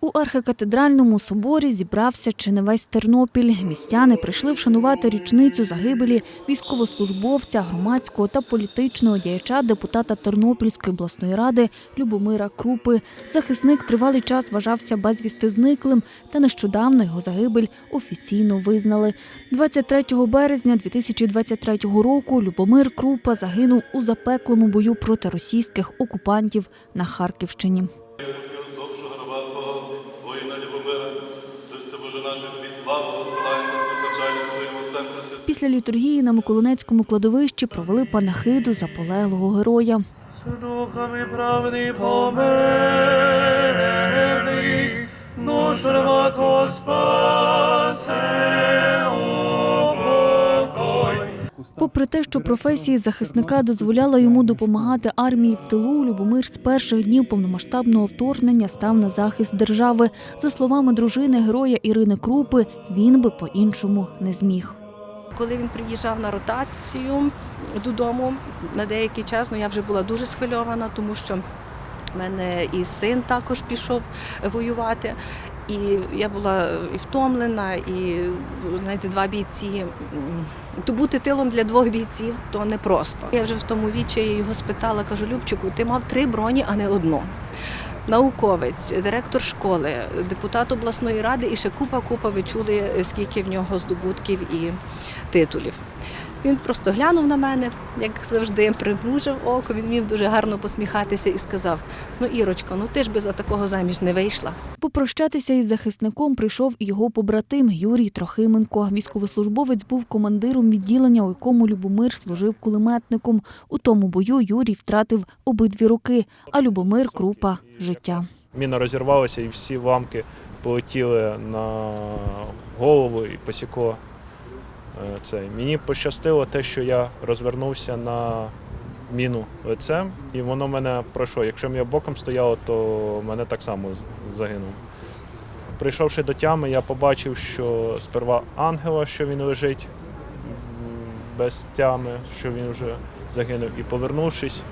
У архикатедральному соборі зібрався чи не весь Тернопіль. Містяни прийшли вшанувати річницю загибелі військовослужбовця, громадського та політичного діяча, депутата Тернопільської обласної ради Любомира Крупи. Захисник тривалий час вважався безвісти зниклим, та нещодавно його загибель офіційно визнали. 23 березня 2023 року Любомир Крупа загинув у запеклому бою проти російських окупантів на Харківщині. Після літургії на Миколинецькому кладовищі провели панахиду за полеглого героя. Духами правди померний, душ рвато спасе Попри те, що професія захисника дозволяла йому допомагати армії в тилу, Любомир з перших днів повномасштабного вторгнення став на захист держави. За словами дружини героя Ірини Крупи, він би по-іншому не зміг. Коли він приїжджав на ротацію додому на деякий час, ну я вже була дуже схвильована, тому що мене і син також пішов воювати. І я була і втомлена, і знаєте, два бійці. То бути тилом для двох бійців то непросто. Я вже в тому відчаї його спитала, кажу, Любчику, ти мав три броні, а не одну. Науковець, директор школи, депутат обласної ради і ще купа-купа ви чули, скільки в нього здобутків і титулів. Він просто глянув на мене, як завжди, примружив око. Він вмів дуже гарно посміхатися і сказав: Ну, Ірочко, ну ти ж би за такого заміж не вийшла. Попрощатися із захисником прийшов і його побратим Юрій Трохименко. Військовослужбовець був командиром відділення, у якому Любомир служив кулеметником. У тому бою Юрій втратив обидві руки, а Любомир Крупа життя. Міна розірвалася і всі ламки полетіли на голову і посікло е, цей. Мені пощастило те, що я розвернувся на міну лицем, і воно мене пройшло. Якщо б я боком стояв, то мене так само з- загинув. Прийшовши до тями, я побачив, що сперва ангела, що він лежить без тями, що він вже загинув. І повернувшись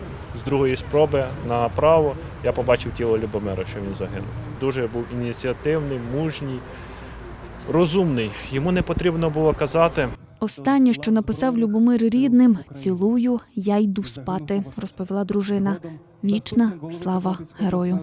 з другої спроби направо, я побачив тіло Любомира, що він загинув. Дуже був ініціативний, мужній, розумний. Йому не потрібно було казати. Останнє, що написав Любомир рідним, цілую, я йду спати, розповіла дружина. Вічна слава герою.